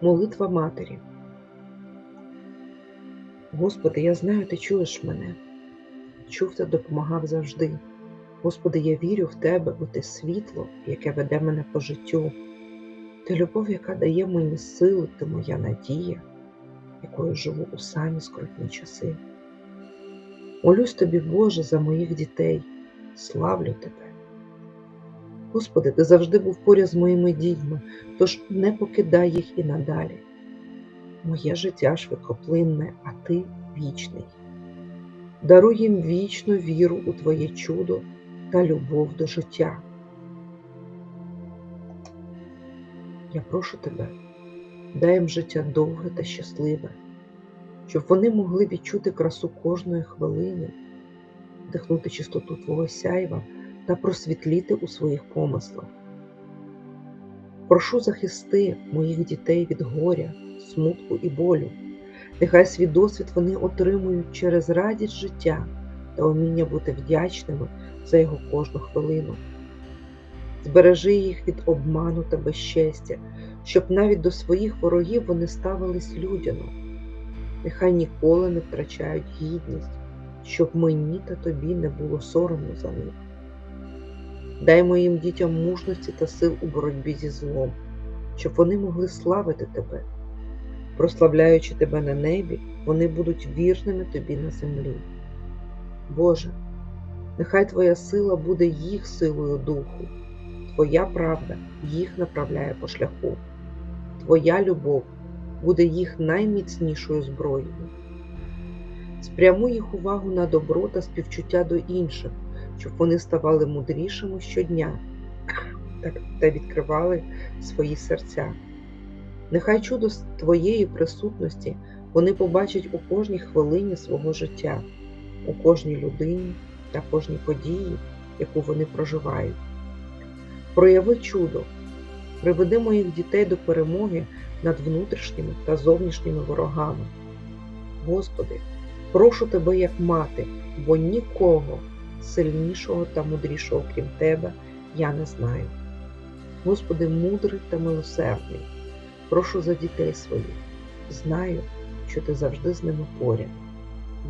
Молитва Матері. Господи, я знаю, ти чуєш мене. Чув та допомагав завжди. Господи, я вірю в Тебе, бо Ти світло, яке веде мене по життю. Ти любов, яка дає мені сили, ти моя надія, якою живу у самі скрутні часи. Молюсь тобі, Боже, за моїх дітей, славлю Тебе. Господи, ти завжди був поряд з моїми дітьми, тож не покидай їх і надалі. Моє життя швидкоплинне, а ти вічний. Даруй їм вічну віру у Твоє чудо та любов до життя. Я прошу тебе, дай їм життя довге та щасливе, щоб вони могли відчути красу кожної хвилини, вдихнути чистоту Твого сяйва та просвітліти у своїх помислах. Прошу захисти моїх дітей від горя, смутку і болю. Нехай свій досвід вони отримують через радість життя та уміння бути вдячними за його кожну хвилину. Збережи їх від обману та безчестя, щоб навіть до своїх ворогів вони ставились людяно. Нехай ніколи не втрачають гідність, щоб мені та тобі не було соромно за них. Дай моїм дітям мужності та сил у боротьбі зі злом, щоб вони могли славити тебе. Прославляючи тебе на небі, вони будуть вірними тобі на землі. Боже, нехай Твоя сила буде їх силою духу, Твоя правда їх направляє по шляху, Твоя любов буде їх найміцнішою зброєю. Спрямуй їх увагу на добро та співчуття до інших, щоб вони ставали мудрішими щодня та відкривали свої серця. Нехай чудо Твоєї присутності вони побачать у кожній хвилині свого життя, у кожній людині та кожній події, яку вони проживають. Прояви чудо, приведи моїх дітей до перемоги над внутрішніми та зовнішніми ворогами. Господи, прошу Тебе як мати, бо нікого сильнішого та мудрішого, крім Тебе, я не знаю. Господи, мудрий та милосердний, прошу за дітей своїх. Знаю, що ти завжди з ними поряд.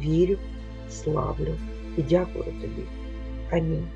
Вірю, славлю і дякую тобі. Амінь.